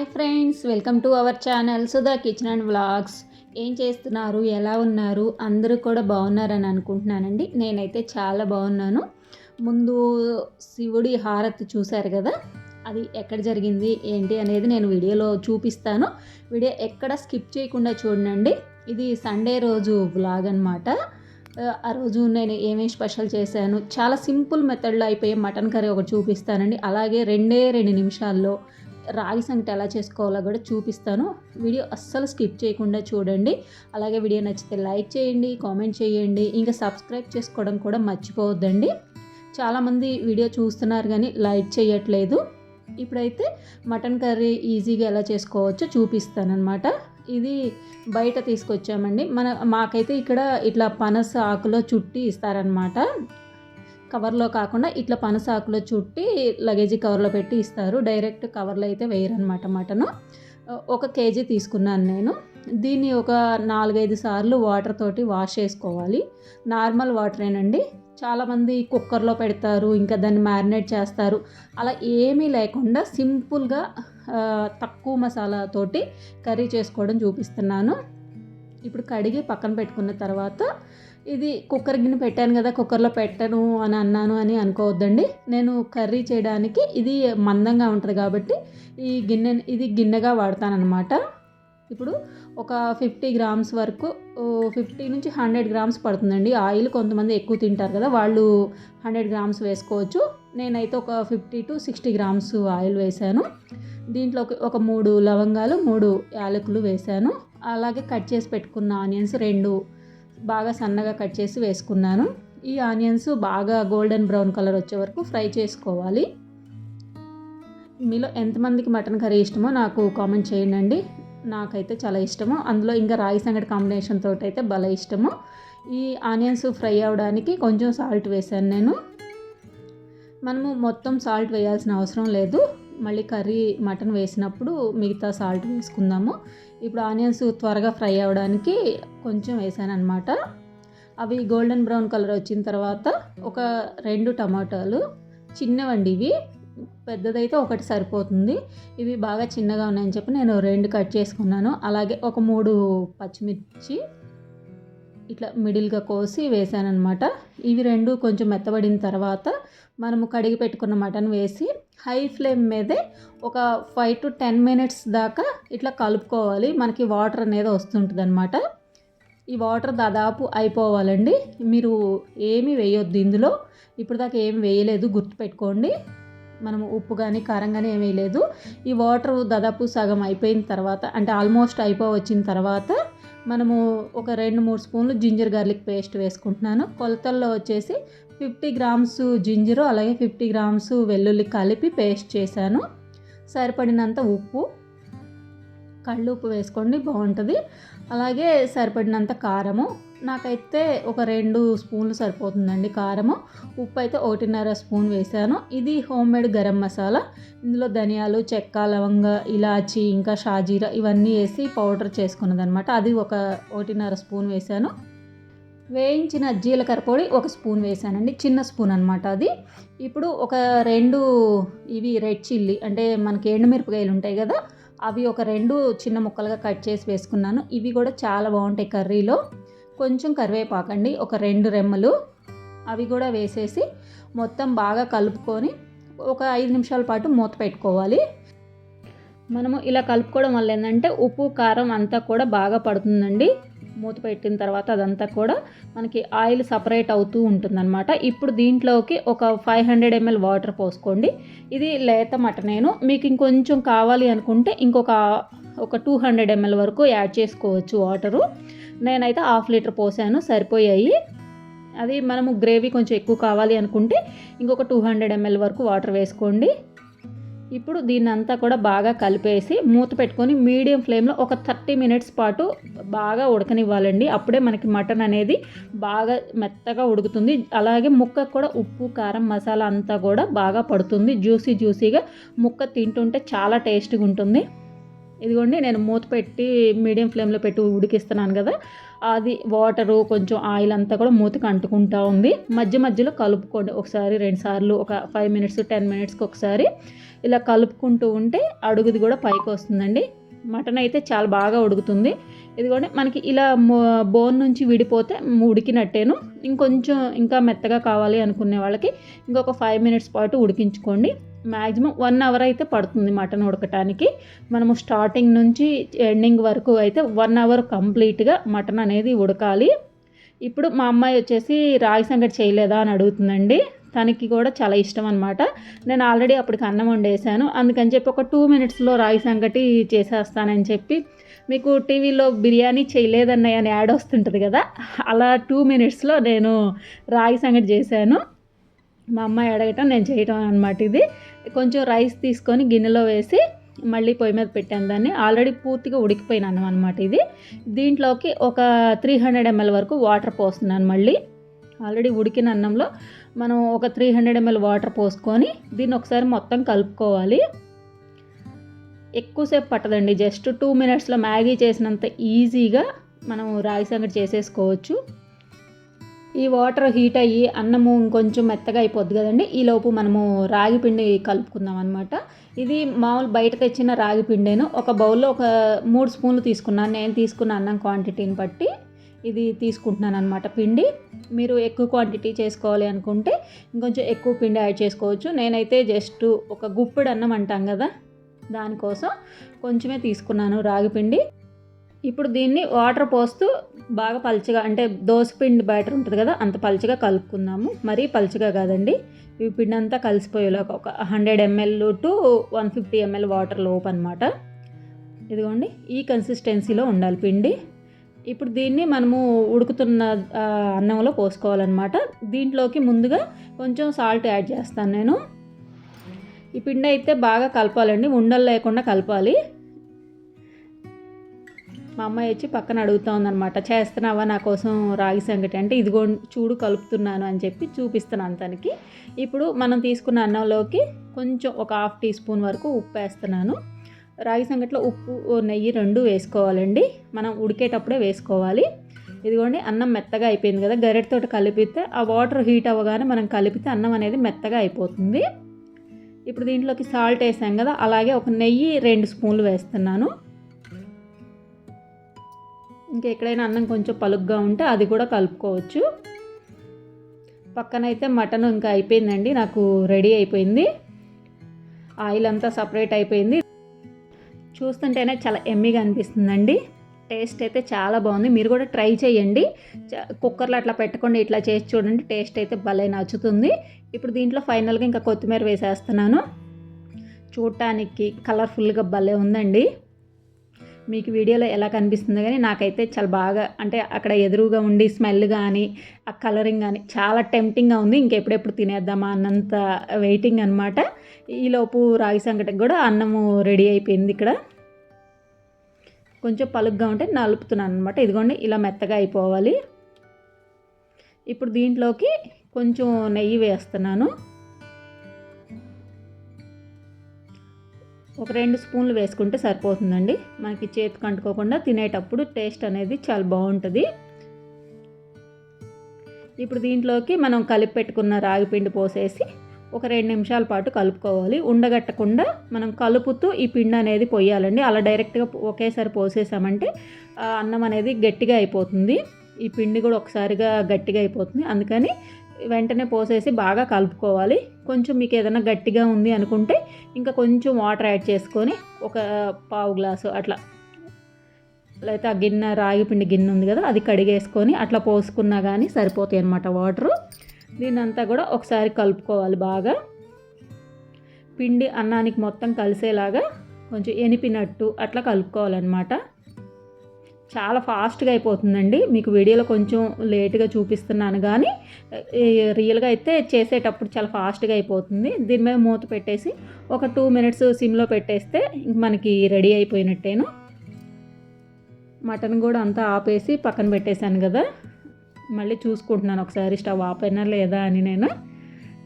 Hi friends welcome to our channel Sudha kitchen and vlogs. ఏం చేస్తున్నారు? ఎలా ఉన్నారు? అందరూ కూడా బాగున్నారని అనుకుంటున్నానండి. నేనైతే చాలా బాగున్నాను. ముందు శివుడి హారతి చూశారు కదా? అది ఎక్కడ జరిగింది ఏంటి అనేది నేను వీడియోలో చూపిస్తాను. వీడియో ఎక్కడ స్కిప్ చేయకుండా చూడండి. ఇది సండే రోజు వ్లాగ్ అనమాట ఆ రోజు నేను ఏమేమి స్పెషల్ చేశాను చాలా సింపుల్ మెథడ్లో అయిపోయే మటన్ కర్రీ ఒకటి చూపిస్తానండి. అలాగే రెండే రెండు నిమిషాల్లో రాగి సంగటి ఎలా చేసుకోవాలో కూడా చూపిస్తాను. వీడియో అస్సలు స్కిప్ చేయకుండా చూడండి. అలాగే వీడియో నచ్చితే లైక్ చేయండి కామెంట్ చేయండి. ఇంకా సబ్స్క్రైబ్ చేసుకోవడం కూడా మర్చిపోవద్దండి. చాలామంది వీడియో చూస్తున్నారు కానీ లైక్ చేయట్లేదు. ఇప్పుడైతే మటన్ కర్రీ ఈజీగా ఎలా చేసుకోవచ్చో చూపిస్తానమాట ఇది బయట తీసుకొచ్చామండి. మన మాకైతే ఇక్కడ ఇట్లా పనస ఆకులో చుట్టి ఇస్తారనమాట కవర్లో కాకుండా ఇట్లా పనసాకులో చుట్టి లగేజీ కవర్లో పెట్టి ఇస్తారు. డైరెక్ట్ కవర్లో అయితే వేయరనమాట మటను. ఒక కేజీ తీసుకున్నాను నేను. దీన్ని ఒక నాలుగైదు సార్లు వాటర్ తోటి వాష్ చేసుకోవాలి. నార్మల్ వాటరేనండి. చాలామంది కుక్కర్లో పెడతారు ఇంకా దాన్ని మ్యారినేట్ చేస్తారు. అలా ఏమీ లేకుండా సింపుల్గా తక్కువ మసాలాతోటి కర్రీ చేసుకోవడం చూపిస్తున్నాను. ఇప్పుడు కడిగి పక్కన పెట్టుకున్న తర్వాత ఇది కుక్కర్ గిన్నె పెట్టాను కదా కుక్కర్లో పెట్టను అని అన్నాను అని అనుకోవద్దండి. నేను కర్రీ చేయడానికి ఇది మందంగా ఉంటుంది కాబట్టి ఈ గిన్నె ఇది గిన్నెగా వాడతానమాట ఇప్పుడు ఒక ఫిఫ్టీ గ్రామ్స్ వరకు ఫిఫ్టీ నుంచి హండ్రెడ్ గ్రామ్స్ పడుతుందండి. ఆయిల్ కొంతమంది ఎక్కువ తింటారు కదా వాళ్ళు హండ్రెడ్ గ్రామ్స్ వేసుకోవచ్చు. నేనైతే ఒక fifty to sixty grams oil వేసాను దీంట్లో ఒక మూడు లవంగాలు మూడు యాలకులు వేసాను అలాగే కట్ చేసి పెట్టుకున్న ఆనియన్స్ రెండు బాగా సన్నగా కట్ చేసి వేసుకున్నాను. ఈ ఆనియన్స్ బాగా గోల్డెన్ బ్రౌన్ కలర్ వచ్చే వరకు ఫ్రై చేసుకోవాలి. మీలో ఎంతమందికి మటన్ కర్రీ ఇష్టమో నాకు కామెంట్ చేయండి నాకైతే చాలా ఇష్టము. అందులో ఇంకా రాగి సంగటి కాంబినేషన్ తోటి అయితే భలే ఇష్టము. ఈ ఆనియన్స్ ఫ్రై అవ్వడానికి కొంచెం సాల్ట్ వేసాను నేను. మనము మొత్తం సాల్ట్ వేయాల్సిన అవసరం లేదు. మళ్ళీ కర్రీ మటన్ వేసినప్పుడు మిగతా సాల్ట్ వేసుకుందాము ఇప్పుడు ఆనియన్స్ త్వరగా ఫ్రై అవ్వడానికి కొంచెం వేసాను అనమాట అవి గోల్డెన్ బ్రౌన్ కలర్ వచ్చిన తర్వాత ఒక రెండు టమాటాలు చిన్నవండి ఇవి. పెద్దదైతే ఒకటి సరిపోతుంది. ఇవి బాగా చిన్నగా ఉన్నాయని చెప్పి నేను రెండు కట్ చేసుకున్నాను. అలాగే ఒక మూడు పచ్చిమిర్చి ఇట్లా మిడిల్గా కోసి వేసానమాట ఇవి రెండు కొంచెం మెత్తబడిన తర్వాత మనము కడిగి పెట్టుకున్న మటన్ వేసి హై ఫ్లేమ్ మీదే ఒక ఫైవ్ టు టెన్ మినిట్స్ దాకా ఇట్లా కలుపుకోవాలి. మనకి వాటర్ అనేది వస్తుంటుంది అనమాట ఈ వాటర్ దాదాపు అయిపోవాలండి. మీరు ఏమీ వేయొద్దు ఇందులో. ఇప్పుడు దాకా ఏమి వేయలేదు గుర్తుపెట్టుకోండి. మనము ఉప్పు కానీ కారం కానీ ఏమీ లేదు ఈ వాటర్ దాదాపు సగం అయిపోయిన తర్వాత అంటే ఆల్మోస్ట్ అయిపో వచ్చిన తర్వాత మనము ఒక రెండు మూడు స్పూన్లు జింజర్ గార్లిక్ పేస్ట్ వేసుకుంటున్నాను. కొలతల్లో వచ్చేసి ఫిఫ్టీ గ్రామ్స్ జింజరు అలాగే ఫిఫ్టీ గ్రామ్స్ వెల్లుల్లి కలిపి పేస్ట్ చేశాను. సరిపడినంత ఉప్పు కళ్ళు ఉప్పు వేసుకోండి బాగుంటుంది. అలాగే సరిపడినంత కారము నాకైతే ఒక రెండు స్పూన్లు సరిపోతుందండి కారము. ఉప్పు అయితే ఒకటిన్నర స్పూన్ వేసాను ఇది హోమ్ మేడ్ గరం మసాలా. ఇందులో ధనియాలు చెక్క లవంగ ఇలాచి ఇంకా షాజీరా ఇవన్నీ వేసి పౌడర్ చేసుకున్నది అనమాట అది ఒక ఒకటిన్నర స్పూన్ వేసాను వేయించిన జీలకర్ర పొడి ఒక స్పూన్ వేసానండి చిన్న స్పూన్ అనమాట అది. ఇప్పుడు ఒక రెండు ఇవి రెడ్ చిల్లీ అంటే మనకి ఎండుమిరపకాయలు ఉంటాయి కదా అవి ఒక రెండు చిన్న ముక్కలుగా కట్ చేసి వేసుకున్నాను. ఇవి కూడా చాలా బాగుంటాయి కర్రీలో. కొంచెం కరివేపాకండి. ఒక రెండు రెమ్మలు అవి కూడా వేసేసి మొత్తం బాగా కలుపుకొని ఒక ఐదు నిమిషాల పాటు మూత పెట్టుకోవాలి. మనము ఇలా కలుపుకోవడం వల్ల ఏంటంటే ఉప్పు కారం అంతా కూడా బాగా పడుతుందండి. మూత పెట్టిన తర్వాత అదంతా కూడా మనకి ఆయిల్ సపరేట్ అవుతూ ఉంటుందన్నమాట. ఇప్పుడు దీంట్లోకి ఒక ఫైవ్ హండ్రెడ్ ఎంఎల్ వాటర్ పోసుకోండి. ఇది లేత మటనేను మీకు ఇంకొంచెం కావాలి అనుకుంటే ఇంకొక ఒక టూ హండ్రెడ్ ఎంఎల్ వరకు యాడ్ చేసుకోవచ్చు వాటరు. నేనైతే హాఫ్ లీటర్ పోసాను సరిపోయాయి. అది మనము గ్రేవీ కొంచెం ఎక్కువ కావాలి అనుకుంటే ఇంకొక టూ హండ్రెడ్ ఎంఎల్ వరకు వాటర్ వేసుకోండి. ఇప్పుడు దీన్ని అంతా కూడా బాగా కలిపేసి మూత పెట్టుకొని మీడియం ఫ్లేమ్లో ఒక థర్టీ మినిట్స్ పాటు బాగా ఉడకనివ్వాలండి. అప్పుడే మనకి మటన్ అనేది బాగా మెత్తగా ఉడుకుతుంది. అలాగే ముక్క కూడా ఉప్పు కారం మసాలా అంతా కూడా బాగా పడుతుంది. జ్యూసీ జ్యూసీగా ముక్క తింటుంటే చాలా టేస్ట్గా ఉంటుంది. ఇదిగోండి నేను మూత పెట్టి మీడియం ఫ్లేమ్లో పెట్టి ఉడికిస్తున్నాను కదా అది వాటరు కొంచెం ఆయిల్ అంతా కూడా మూతకు అంటుకుంటా ఉంది. మధ్య మధ్యలో కలుపుకోండి ఒకసారి రెండు సార్లు ఒక ఫైవ్ మినిట్స్ టెన్ మినిట్స్కి ఒకసారి. ఇలా కలుపుకుంటూ ఉంటే అడుగుది కూడా పైకి వస్తుందండి. మటన్ అయితే చాలా బాగా ఉడుకుతుంది. ఇదిగోండి మనకి ఇలా బోన్ నుంచి విడిపోతే ఉడికినట్టేను. ఇంకొంచెం ఇంకా మెత్తగా కావాలి అనుకునే వాళ్ళకి ఇంకొక ఫైవ్ మినిట్స్ పాటు ఉడికించుకోండి. మ్యాక్సిమం వన్ అవర్ అయితే పడుతుంది మటన్ ఉడకటానికి. మనము స్టార్టింగ్ నుంచి ఎండింగ్ వరకు అయితే వన్ అవర్ కంప్లీట్గా మటన్ అనేది ఉడకాలి. ఇప్పుడు మా అమ్మాయి వచ్చేసి రాగి సంగటి చేయలేదా అని అడుగుతుందండి. తనకి కూడా చాలా ఇష్టం అనమాట నేను ఆల్రెడీ అప్పటికి అన్నం వండేసాను అందుకని చెప్పి ఒక టూ మినిట్స్లో రాగి సంగటి చేసేస్తానని చెప్పి మీకు టీవీలో బిర్యానీ చేయలేదన్నయ్య అని యాడ్ వస్తుంటుంది కదా అలా టూ మినిట్స్లో నేను రాగి సంగటి చేశాను. మా అమ్మాయి అడగటం నేను చేయటం అనమాట ఇది. కొంచెం రైస్ తీసుకొని గిన్నెలో వేసి మళ్ళీ పొయ్యి మీద పెట్టాను. దాన్ని ఆల్రెడీ పూర్తిగా ఉడికిపోయిన అన్నం అనమాట ఇది. దీంట్లోకి ఒక త్రీ హండ్రెడ్ ఎంఎల్ వరకు వాటర్ పోస్తున్నాను మళ్ళీ. ఆల్రెడీ ఉడికిన అన్నంలో మనం ఒక త్రీ హండ్రెడ్ ఎంఎల్ వాటర్ పోసుకొని దీన్ని ఒకసారి మొత్తం కలుపుకోవాలి. ఎక్కువసేపు పట్టదండి. జస్ట్ టూ మినిట్స్లో మ్యాగీ చేసినంత ఈజీగా మనం రాగి సంగటి చేసేసుకోవచ్చు. ఈ వాటర్ హీట్ అయ్యి అన్నము ఇంకొంచెం మెత్తగా అయిపోద్ది కదండి. ఈలోపు మనము రాగి పిండి కలుపుకుందాం అనమాట ఇది మామూలు బయట తెచ్చిన రాగి పిండేను. ఒక బౌల్లో ఒక మూడు స్పూన్లు తీసుకున్నాను. నేను తీసుకున్న అన్నం క్వాంటిటీని బట్టి ఇది తీసుకుంటున్నాను అనమాట పిండి. మీరు ఎక్కువ క్వాంటిటీ చేసుకోవాలి అనుకుంటే ఇంకొంచెం ఎక్కువ పిండి యాడ్ చేసుకోవచ్చు. నేనైతే జస్ట్ ఒక గుప్పెడు అన్నం అంటాం కదా దానికోసం కొంచెమే తీసుకున్నాను రాగి పిండి. ఇప్పుడు దీన్ని వాటర్ పోస్తూ బాగా పల్చగా అంటే పిండి బ్యాటర్ ఉంటుంది కదా అంత పలుచగా కలుపుకుందాము. మరీ పల్చగా కాదండి. ఈ పిండి అంతా కలిసిపోయేలాగా ఒక hundred ml to one fifty ml water లోపు అనమాట ఇదిగోండి ఈ కన్సిస్టెన్సీలో ఉండాలి పిండి. ఇప్పుడు దీన్ని మనము ఉడుకుతున్న అన్నంలో పోసుకోవాలన్నమాట. దీంట్లోకి ముందుగా కొంచెం సాల్ట్ యాడ్ చేస్తాను నేను. ఈ పిండి అయితే బాగా కలపాలండి ఉండలు లేకుండా కలపాలి. మా అమ్మాయి వచ్చి పక్కన అడుగుతా ఉందనమాట చేస్తున్నావా నా కోసం రాగి సంగటి? అంటే ఇదిగో చూడు కలుపుతున్నాను అని చెప్పి చూపిస్తున్నాను తనకి ఇప్పుడు మనం తీసుకున్న అన్నంలోకి కొంచెం ఒక హాఫ్ టీ స్పూన్ వరకు ఉప్పు వేస్తున్నాను. రాగి సంగట్లో ఉప్పు నెయ్యి రెండు వేసుకోవాలండి. మనం ఉడికేటప్పుడే వేసుకోవాలి. ఇదిగోండి అన్నం మెత్తగా అయిపోయింది కదా గరెటతో కలిపితే ఆ వాటర్ హీట్ అవ్వగానే మనం కలిపితే అన్నం అనేది మెత్తగా అయిపోతుంది. ఇప్పుడు దీంట్లోకి సాల్ట్ వేసాం కదా అలాగే ఒక నెయ్యి రెండు స్పూన్లు వేస్తున్నాను. ఇంకా ఎక్కడైనా అన్నం కొంచెం పలుగ్గా ఉంటే అది కూడా కలుపుకోవచ్చు. పక్కనైతే మటన్ ఇంకా అయిపోయిందండి నాకు రెడీ అయిపోయింది. ఆయిల్ అంతా సపరేట్ అయిపోయింది. చూస్తుంటేనే చాలా ఎమ్మిగా అనిపిస్తుందండి. టేస్ట్ అయితే చాలా బాగుంది. మీరు కూడా ట్రై చేయండి. కుక్కర్లో అట్లా పెట్టకుండా ఇట్లా చేసి చూడండి. టేస్ట్ అయితే భలే నచ్చుతుంది. ఇప్పుడు దీంట్లో ఫైనల్గా ఇంకా కొత్తిమీర వేసేస్తున్నాను. చూడటానికి కలర్ఫుల్గా భలే ఉందండి. మీకు వీడియోలో ఎలా కనిపిస్తుంది కానీ నాకైతే చాలా బాగా అంటే అక్కడ ఎదురుగా ఉండి స్మెల్ కానీ ఆ కలరింగ్ కానీ చాలా టెంప్టింగ్గా ఉంది. ఇంకెప్పుడెప్పుడు తినేద్దామా అన్నంత వెయిటింగ్ అనమాట ఈలోపు రాగి సంకటకి కూడా అన్నము రెడీ అయిపోయింది ఇక్కడ. కొంచెం పలుగ్గా ఉంటే నలుపుతున్నాను అనమాట ఇదిగోండి ఇలా మెత్తగా అయిపోవాలి. ఇప్పుడు దీంట్లోకి కొంచెం నెయ్యి వేస్తున్నాను. ఒక రెండు స్పూన్లు వేసుకుంటే సరిపోతుందండి. మనకి చేతికి అంటుకోకుండా తినేటప్పుడు టేస్ట్ అనేది చాలా బాగుంటుంది. ఇప్పుడు దీంట్లోకి మనం కలిపి పెట్టుకున్న రాగి పిండి పోసేసి ఒక రెండు నిమిషాల పాటు కలుపుకోవాలి. ఉండగట్టకుండా మనం కలుపుతూ ఈ పిండి అనేది పోయాలండి అలా డైరెక్ట్గా ఒకేసారి పోసేసామంటే అన్నం అనేది గట్టిగా అయిపోతుంది. ఈ పిండి కూడా ఒకసారిగా గట్టిగా అయిపోతుంది. అందుకని వెంటనే పోసేసి బాగా కలుపుకోవాలి. కొంచెం మీకు ఏదైనా గట్టిగా ఉంది అనుకుంటే ఇంకా కొంచెం వాటర్ యాడ్ చేసుకొని ఒక పావు గ్లాసు అట్లా. లేకపోతే ఆ గిన్నె రాగి పిండి గిన్నె ఉంది కదా అది కడిగేసుకొని అట్లా పోసుకున్నా కానీ సరిపోతాయి అనమాట వాటరు. దీన్నంతా కూడా ఒకసారి కలుపుకోవాలి బాగా. పిండి అన్నానికి మొత్తం కలిసేలాగా కొంచెం ఎనిపినట్టు అట్లా కలుపుకోవాలన్నమాట. చాలా ఫాస్ట్గా అయిపోతుందండి. మీకు వీడియోలో కొంచెం లేట్గా చూపిస్తున్నాను కానీ రియల్గా అయితే చేసేటప్పుడు చాలా ఫాస్ట్గా అయిపోతుంది. దీని మీద మూత పెట్టేసి ఒక టూ మినిట్స్ సిమ్లో పెట్టేస్తే మనకి రెడీ అయిపోయినట్టేను. మటన్ కూడా అంతా ఆపేసి పక్కన పెట్టేశాను కదా. మళ్ళీ చూసుకుంటున్నాను ఒకసారి స్టవ్ ఆపైనా లేదా అని నేను.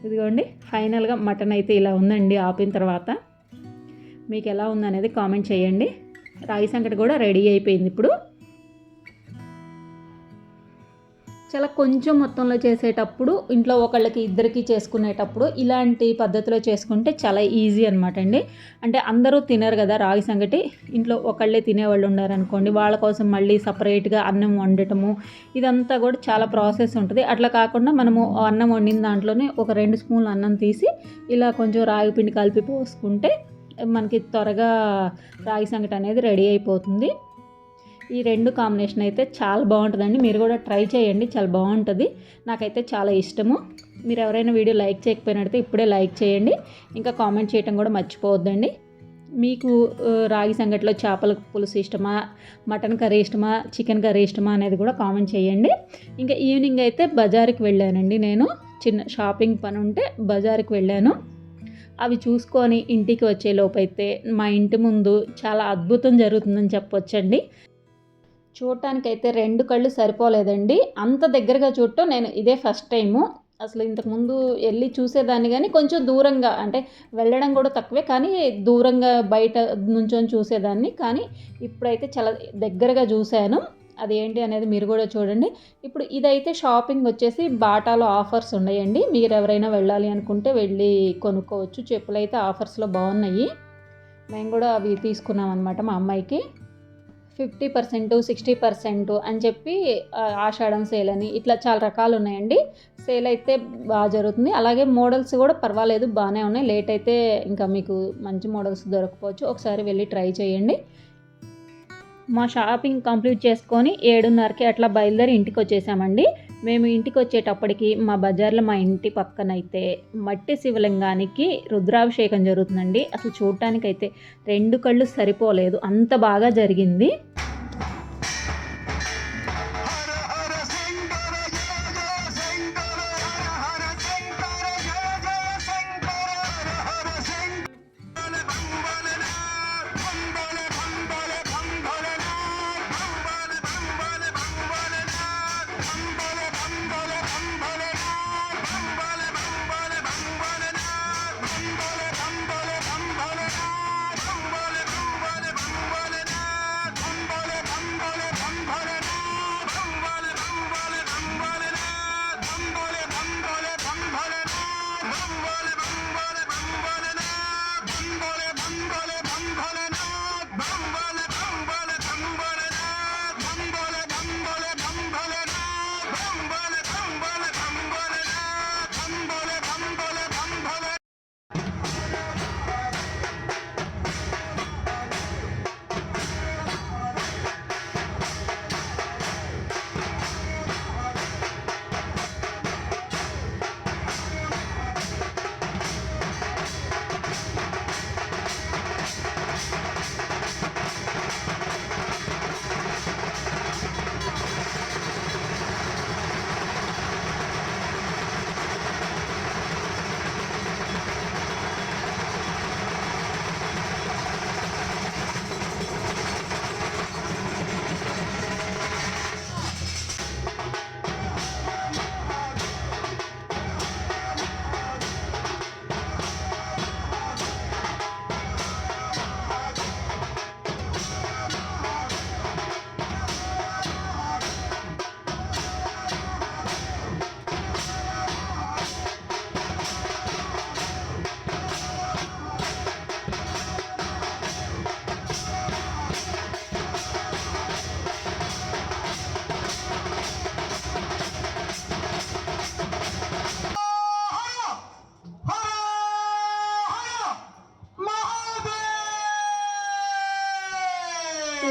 ఇదిగోండి ఫైనల్గా మటన్ అయితే ఇలా ఉందండి ఆపిన తర్వాత. మీకు ఎలా ఉందనేది కామెంట్ చేయండి. రాగి సంకటి కూడా రెడీ అయిపోయింది ఇప్పుడు. చాలా కొంచెం మొత్తంలో చేసేటప్పుడు ఇంట్లో ఒకళ్ళకి ఇద్దరికి చేసుకునేటప్పుడు ఇలాంటి పద్ధతిలో చేసుకుంటే చాలా ఈజీ అనమాట అండి. అంటే అందరూ తినరు కదా రాగి సంగటి. ఇంట్లో ఒకళ్ళే తినేవాళ్ళు ఉన్నారనుకోండి వాళ్ళ కోసం మళ్ళీ సపరేట్గా అన్నం వండటము ఇదంతా కూడా చాలా ప్రాసెస్ ఉంటుంది. అట్లా కాకుండా మనము అన్నం వండిన దాంట్లోనే ఒక రెండు స్పూన్లు అన్నం తీసి ఇలా కొంచెం రాగి పిండి కలిపి పోసుకుంటే మనకి త్వరగా రాగి సంగటి అనేది రెడీ అయిపోతుంది. ఈ రెండు కాంబినేషన్ అయితే చాలా బాగుంటుందండి. మీరు కూడా ట్రై చేయండి. చాలా బాగుంటుంది. నాకైతే చాలా ఇష్టము. మీరు ఎవరైనా వీడియో లైక్ చేయకపోయినట్టయితే ఇప్పుడే లైక్ చేయండి. ఇంకా కామెంట్ చేయడం కూడా మర్చిపోవద్దండి. మీకు రాగి సంగటిలో చేపల పులుసు ఇష్టమా? మటన్ కర్రీ ఇష్టమా? చికెన్ కర్రీ ఇష్టమా? అనేది కూడా కామెంట్ చేయండి. ఇంకా ఈవినింగ్ అయితే బజార్కి వెళ్ళానండి నేను. చిన్న షాపింగ్ పని ఉంటే బజార్కి వెళ్ళాను. అవి చూసుకొని ఇంటికి వచ్చే లోపైతే మా ఇంటి ముందు చాలా అద్భుతం జరుగుతుందని చెప్పొచ్చండి. చూడటానికైతే రెండు కళ్ళు సరిపోలేదండి. అంత దగ్గరగా చూడటం నేను ఇదే ఫస్ట్ టైము. అసలు ఇంతకుముందు వెళ్ళి చూసేదాన్ని కానీ కొంచెం దూరంగా అంటే వెళ్ళడం కూడా తక్కువే కానీ దూరంగా బయట నుంచొని చూసేదాన్ని. కానీ ఇప్పుడైతే చాలా దగ్గరగా చూశాను. అది ఏంటి అనేది మీరు కూడా చూడండి. ఇప్పుడు ఇదైతే షాపింగ్ వచ్చేసి బాటాలో ఆఫర్స్ ఉన్నాయండి. మీరు ఎవరైనా వెళ్ళాలి అనుకుంటే వెళ్ళి కొనుక్కోవచ్చు. చెప్పులు అయితే ఆఫర్స్లో బాగున్నాయి. మేము కూడా అవి తీసుకున్నాం అనమాట మా అమ్మాయికి. ఫిఫ్టీ పర్సెంట్ సిక్స్టీ పర్సెంట్ అని చెప్పి ఆషాఢం సేల్ అని ఇట్లా చాలా రకాలు ఉన్నాయండి సేల్ అయితే బాగా జరుగుతుంది. అలాగే మోడల్స్ కూడా పర్వాలేదు బాగానే ఉన్నాయి. లేట్ అయితే ఇంకా మీకు మంచి మోడల్స్ దొరకపోవచ్చు. ఒకసారి వెళ్ళి ట్రై చేయండి. మా షాపింగ్ కంప్లీట్ చేసుకొని ఏడున్నరకి అట్లా బయలుదేరి ఇంటికి వచ్చేసామండి. మేము ఇంటికి వచ్చేటప్పటికి మా బజార్లో మా ఇంటి పక్కనైతే మట్టి శివలింగానికి రుద్రాభిషేకం జరుగుతుందండి. అసలు చూడటానికైతే రెండు కళ్ళు సరిపోలేదు. అంత బాగా జరిగింది.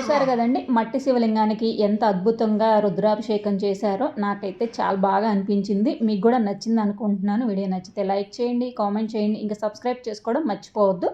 చూసారు కదండి. మట్టి శివలింగానికి ఎంత అద్భుతంగా రుద్రాభిషేకం చేశారో నాకైతే చాలా బాగా అనిపించింది. మీకు కూడా నచ్చింది అనుకుంటున్నాను. వీడియో నచ్చితే లైక్ చేయండి కామెంట్ చేయండి. ఇంకా సబ్స్క్రైబ్ చేసుకోవడం మర్చిపోవద్దు.